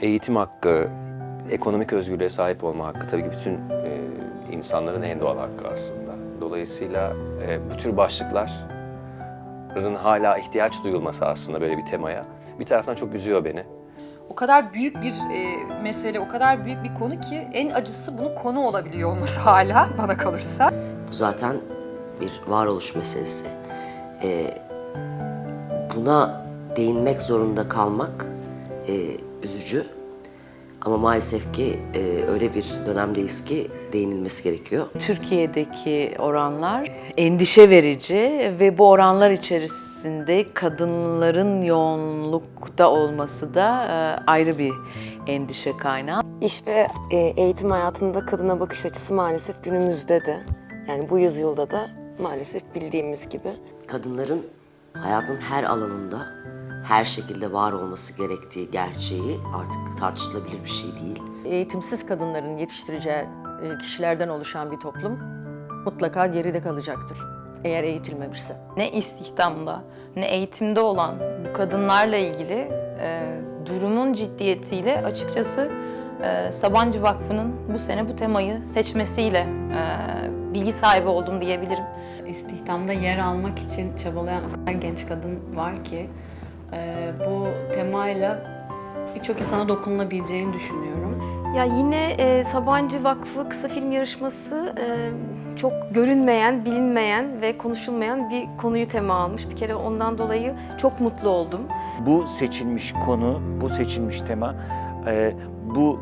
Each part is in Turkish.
eğitim hakkı, ekonomik özgürlüğe sahip olma hakkı tabii ki bütün e, insanların en doğal hakkı aslında. Dolayısıyla e, bu tür başlıkların hala ihtiyaç duyulması aslında böyle bir temaya bir taraftan çok üzüyor beni. O kadar büyük bir e, mesele, o kadar büyük bir konu ki en acısı bunu konu olabiliyor olması hala bana kalırsa. Bu zaten bir varoluş meselesi. Ee, buna değinmek zorunda kalmak e, üzücü. Ama maalesef ki e, öyle bir dönemdeyiz ki değinilmesi gerekiyor. Türkiye'deki oranlar endişe verici ve bu oranlar içerisinde kadınların yoğunlukta olması da e, ayrı bir endişe kaynağı. İş ve e, eğitim hayatında kadına bakış açısı maalesef günümüzde de yani bu yüzyılda da maalesef bildiğimiz gibi Kadınların hayatın her alanında her şekilde var olması gerektiği gerçeği artık tartışılabilir bir şey değil. eğitimsiz kadınların yetiştireceği e, kişilerden oluşan bir toplum mutlaka geride kalacaktır. Eğer eğitilmemişse. ne istihdamda ne eğitimde olan bu kadınlarla ilgili e, durumun ciddiyetiyle açıkçası e, Sabancı Vakfı'nın bu sene bu temayı seçmesiyle e, bilgi sahibi oldum diyebilirim. istihdamda yer almak için çabalayan o kadar genç kadın var ki e, bu temayla birçok insana dokunulabileceğini düşünüyorum. Ya yine e, Sabancı Vakfı kısa film yarışması e, çok görünmeyen, bilinmeyen ve konuşulmayan bir konuyu tema almış. Bir kere ondan dolayı çok mutlu oldum. bu seçilmiş konu, bu seçilmiş tema, e, bu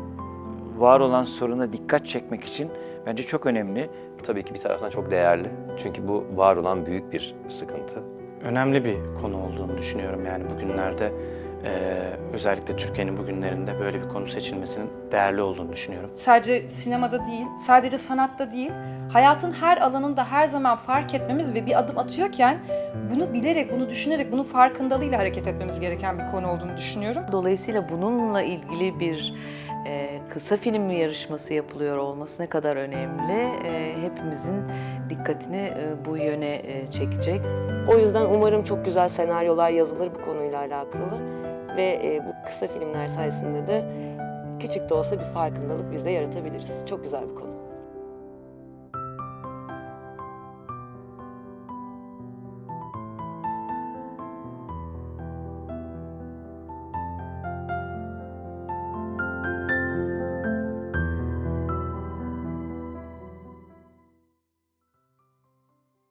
var olan soruna dikkat çekmek için bence çok önemli. Tabii ki bir taraftan çok değerli. Çünkü bu var olan büyük bir sıkıntı. önemli bir konu olduğunu düşünüyorum yani bugünlerde eee, özellikle Türkiye'nin bugünlerinde böyle bir konu seçilmesinin değerli olduğunu düşünüyorum. Sadece sinemada değil, sadece sanatta değil, hayatın her alanında her zaman fark etmemiz ve bir adım atıyorken bunu bilerek, bunu düşünerek, bunun farkındalığıyla hareket etmemiz gereken bir konu olduğunu düşünüyorum. Dolayısıyla bununla ilgili bir e, kısa film yarışması yapılıyor olması ne kadar önemli. E, hepimizin dikkatini e, bu yöne e, çekecek. o yüzden umarım çok güzel senaryolar yazılır bu konuyla alakalı ve e, bu kısa filmler sayesinde de küçük de olsa bir farkındalık biz de yaratabiliriz. Çok güzel bir konu.